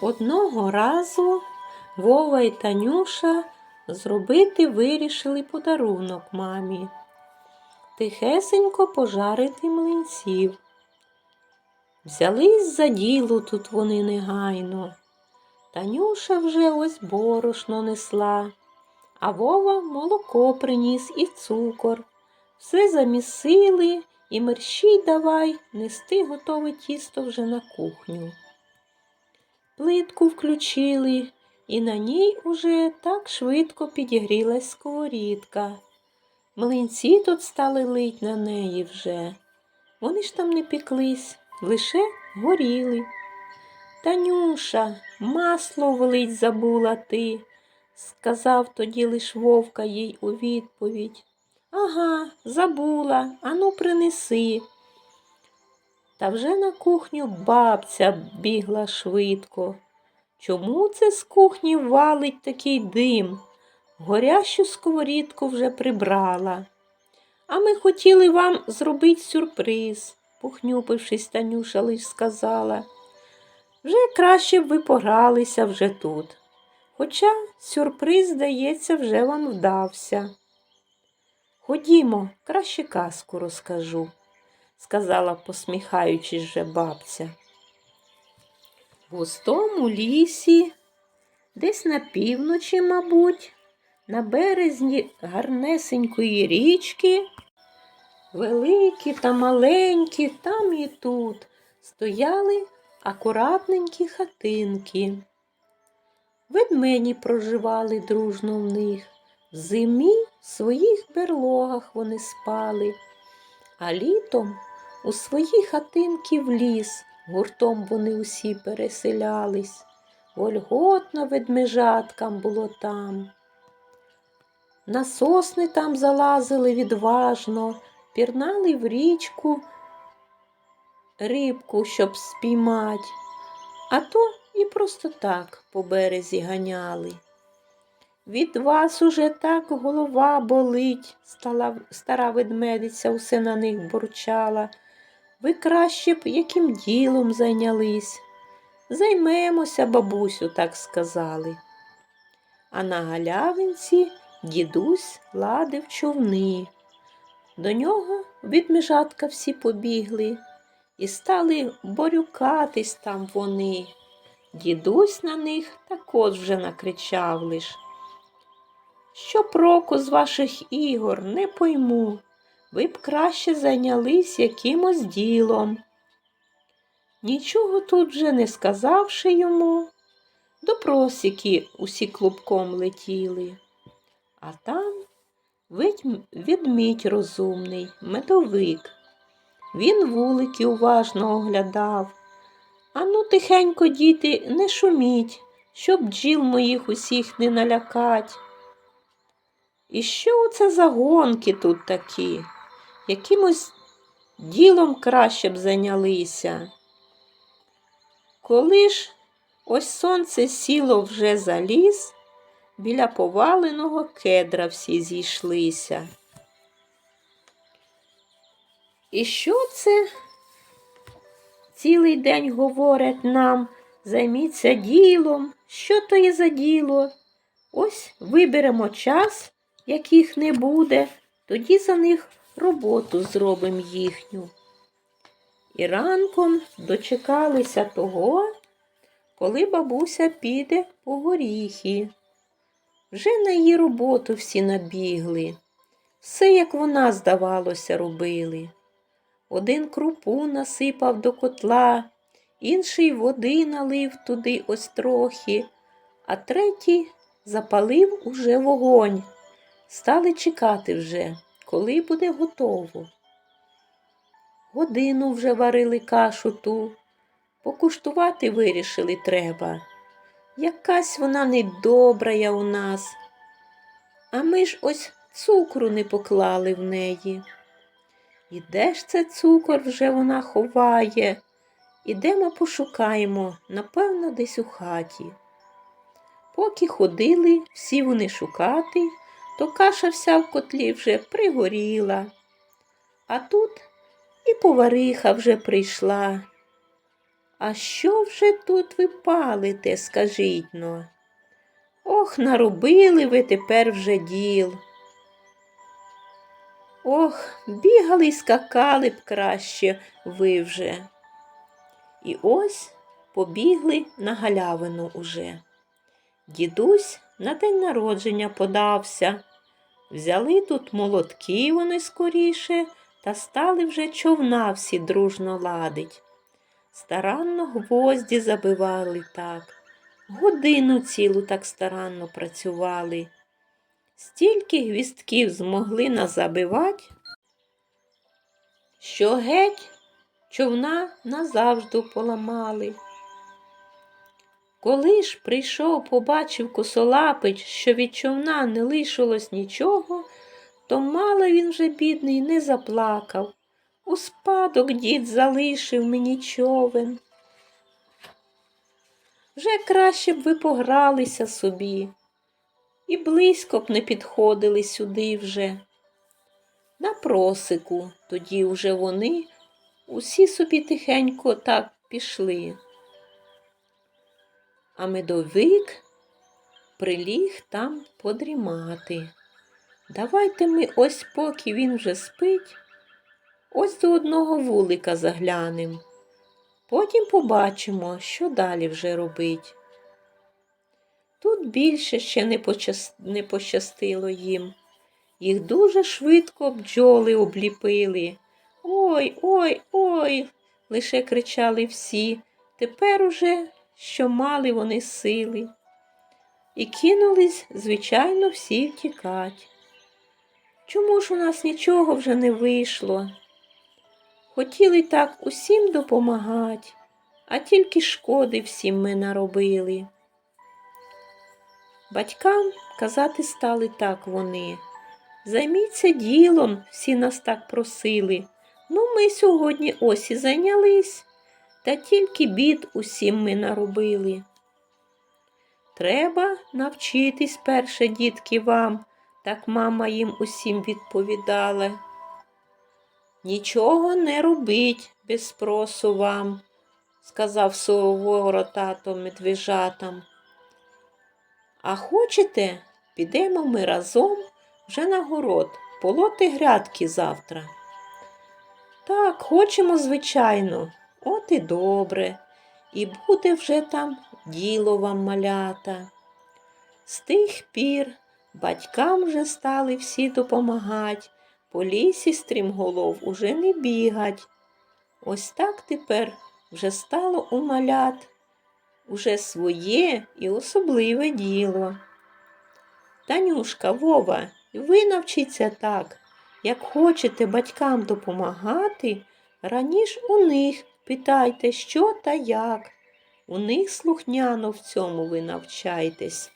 Одного разу Вова і Танюша зробити вирішили подарунок мамі. Тихесенько пожарити млинців. Взялись за діло тут вони негайно. Танюша вже ось борошно несла, а Вова молоко приніс і цукор. Все замісили і мерщій давай нести готове тісто вже на кухню. Плитку включили, і на ній уже так швидко підігрілась сковорідка. Млинці тут стали лить на неї вже. Вони ж там не пеклись, лише горіли. Танюша, масло влить забула ти, сказав тоді лиш вовка їй у відповідь. Ага, забула, ану принеси. Та вже на кухню бабця бігла швидко. Чому це з кухні валить такий дим? Горящу сковорідку вже прибрала. А ми хотіли вам зробити сюрприз, похнюпившись, Танюша лиш сказала. Вже краще б ви погралися вже тут. Хоча сюрприз, здається, вже вам вдався. Ходімо, краще казку розкажу, сказала, посміхаючись же бабця. В густому лісі, десь на півночі, мабуть, на березні гарнесенької річки, великі та маленькі там і тут стояли акуратненькі хатинки. Ведмені проживали дружно в них. В зимі в своїх берлогах вони спали, а літом у свої хатинки в ліс гуртом вони усі переселялись. Вольготно ведмежаткам було там. На сосни там залазили відважно, пірнали в річку рибку, щоб спіймать, а то і просто так по березі ганяли. Від вас уже так голова болить, стала стара ведмедиця усе на них бурчала. Ви краще б яким ділом зайнялись. Займемося, бабусю, так сказали. А на галявинці дідусь ладив човни. До нього відмежатка всі побігли і стали борюкатись там вони. Дідусь на них також вже накричав лиш. Що проку з ваших ігор не пойму, ви б краще зайнялись якимось ділом. Нічого тут вже не сказавши йому, до просіки усі клубком летіли, а там ведмідь розумний, медовик. Він вулики уважно оглядав. Ану, тихенько, діти, не шуміть, щоб бджіл моїх усіх не налякать. І що це за гонки тут такі? Якимось ділом краще б зайнялися. Коли ж ось сонце сіло вже за ліс, біля поваленого кедра всі зійшлися. І що це? Цілий день говорять нам, займіться ділом, що то є за діло. Ось виберемо час, яких не буде, тоді за них роботу зробимо їхню. І ранком дочекалися того, коли бабуся піде по горіхи. Вже на її роботу всі набігли, все, як вона, здавалося, робили. Один крупу насипав до котла, інший води налив туди ось трохи, а третій запалив уже вогонь. Стали чекати вже, коли буде готово. Годину вже варили кашу ту, покуштувати вирішили треба. Якась вона недобрая у нас. А ми ж ось цукру не поклали в неї. І де ж це цукор вже вона ховає? Ідемо пошукаємо, напевно, десь у хаті. Поки ходили всі вони шукати, то каша вся в котлі вже пригоріла. А тут і повариха вже прийшла. А що вже тут ви палите, скажіть но? Ох, наробили ви тепер вже діл. Ох, бігали й скакали б краще ви вже. І ось побігли на галявину уже. Дідусь на день народження подався. Взяли тут молотки вони скоріше та стали вже човна всі дружно ладить. Старанно гвозді забивали так, годину цілу так старанно працювали. Стільки гвістків змогли назабивати, що геть човна назавжди поламали. Коли ж прийшов, побачив косолапич, що від човна не лишилось нічого, то мало він вже, бідний, не заплакав. У спадок дід залишив мені човен. Вже краще б ви погралися собі, і близько б не підходили сюди вже. На просику тоді вже вони усі собі тихенько так пішли. А медовик приліг там подрімати. Давайте ми ось поки він вже спить, ось до одного вулика заглянем. Потім побачимо, що далі вже робить. Тут більше ще не пощастило їм. Їх дуже швидко бджоли обліпили. Ой, ой, ой, лише кричали всі. Тепер уже, що мали вони сили. І кинулись, звичайно, всі втікать. Чому ж у нас нічого вже не вийшло? Хотіли так усім допомагати, а тільки шкоди всім ми наробили. Батькам казати стали так вони. Займіться ділом, всі нас так просили. Ну, ми сьогодні ось і зайнялись, та тільки бід усім ми наробили. Треба навчитись перше, дітки, вам, так мама їм усім відповідала. Нічого не робить без спросу вам, сказав суворо тато медвежатам. А хочете, підемо ми разом вже на город, полоти грядки завтра. Так, хочемо, звичайно, от і добре, і буде вже там діло вам малята. З тих пір батькам вже стали всі допомагать, по лісі стрімголов уже не бігать. Ось так тепер вже стало у малят уже своє і особливе діло. Танюшка, Вова, ви навчіться так, як хочете батькам допомагати, раніше у них питайте, що та як. У них слухняно в цьому ви навчайтесь.